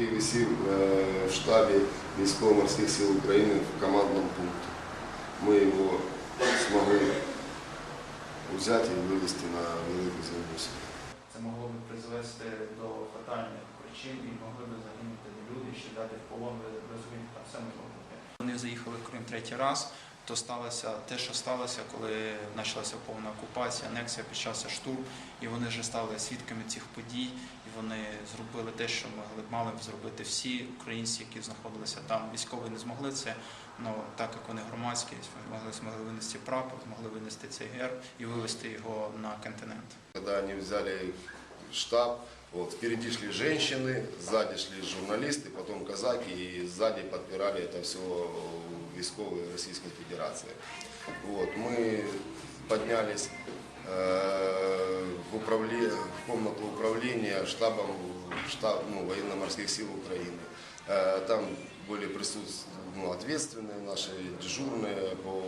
який висів е, в штабі військово-морських сил України в командному пункті. Ми його змогли взяти і вивезти на велику землю. Це могло би призвести до фатальних причин і могли би загинути люди, ще дати в полон, розумієте, там все бути. Вони заїхали в Крим третій раз, то сталося те, що сталося, коли почалася повна окупація, анексія, почався штурм, і вони вже стали свідками цих подій, і вони зробили те, що могли мали б зробити всі українці, які знаходилися там. Військові не змогли це, але так як вони громадські, змогли, змогли винести прапор, змогли винести цей герб і вивезти його на континент. Когда они взяли штаб, вот, впереди шли женщины, сзади шли журналисты, потом казаки, и сзади подпирали это все військовые Российской Федерации. Вот, мы поднялись э, в, управле- в комнату управления штабом штаб, ну, военно-морских сил Украины. Э, там ну, ответственные наши дежурные по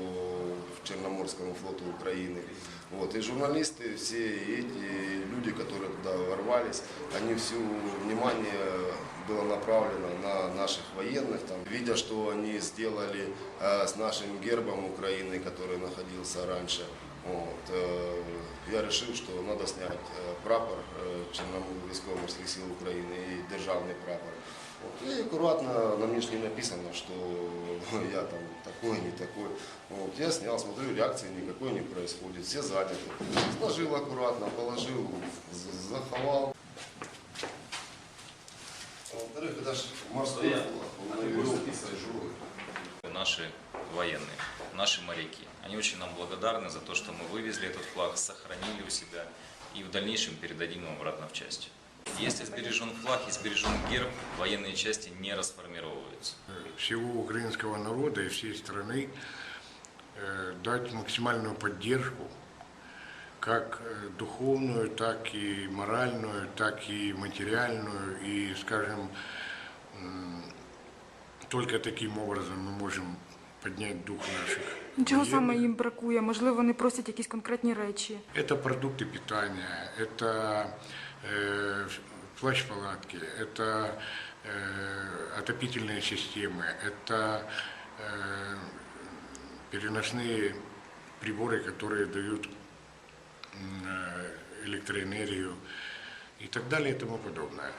Черноморскому флоту Украины. Вот, и журналисты, все эти люди, которые туда ворвались, они все внимание было направлено на наших военных. Там, видя, что они сделали э, с нашим гербом Украины, который находился раньше, вот, э, я решил, что надо снять э, прапор э, Черноморских сил Украины и державный прапор. Вот, и аккуратно на мне не написано, что я там такой, не такой. Вот, я снял, смотрю, реакции никакой не происходит, все заняты. Сложил аккуратно, положил, заховал. Во-вторых, это же морской наши военные, наши моряки. Они очень нам благодарны за то, что мы вывезли этот флаг, сохранили у себя и в дальнейшем передадим им обратно в часть. Если сбережен флаг и сбережен герб, военные части не расформировываются. всего украинского народа и всей страны э, дать максимальную поддержку, как э, духовную, так и моральную, так и материальную. И, скажем, м, только таким образом мы можем поднять дух наших. Чого военных. саме їм бракує? Можливо, вони просять якісь конкретні речі. Это продукты питания, это э, плащ-палатки, это э, отопительные системы, это э, переносные приборы, которые дают э, электроэнергию и так далее и тому подобное.